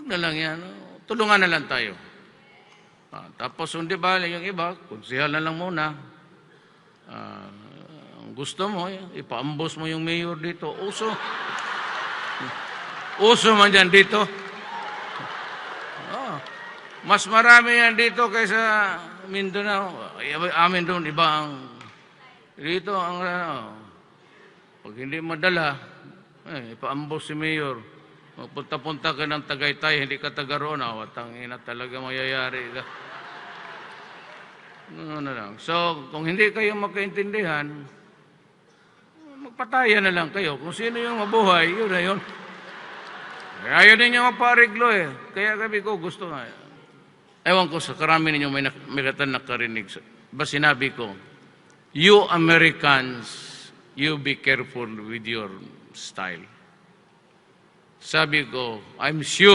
Huwag na lang yan. Tulungan na lang tayo. Ah, tapos, hindi ba, yung iba, konsyal na lang muna. Ah, ang gusto mo, eh, ipaambos mo yung mayor dito. Uso. Uso man dyan dito. Oh, mas marami yan dito kaysa Mindanao. Amin doon, iba ang... Dito, ang... ano, pag hindi madala, eh, ipaambos si mayor. Punta-punta ka ng Tagaytay, hindi ka taga roon. Ah, watang ina talaga mayayari ka. Ano na lang. So, kung hindi kayo magkaintindihan, magpatayan na lang kayo. Kung sino yung mabuhay, yun na yun. Ayaw ninyo magpariglo eh. Kaya sabi ko, gusto nga. Ewan ko sa karami ninyo may, nak- may katan nakarinig. Ba sinabi ko, you Americans, you be careful with your style. Sabi ko, I'm sure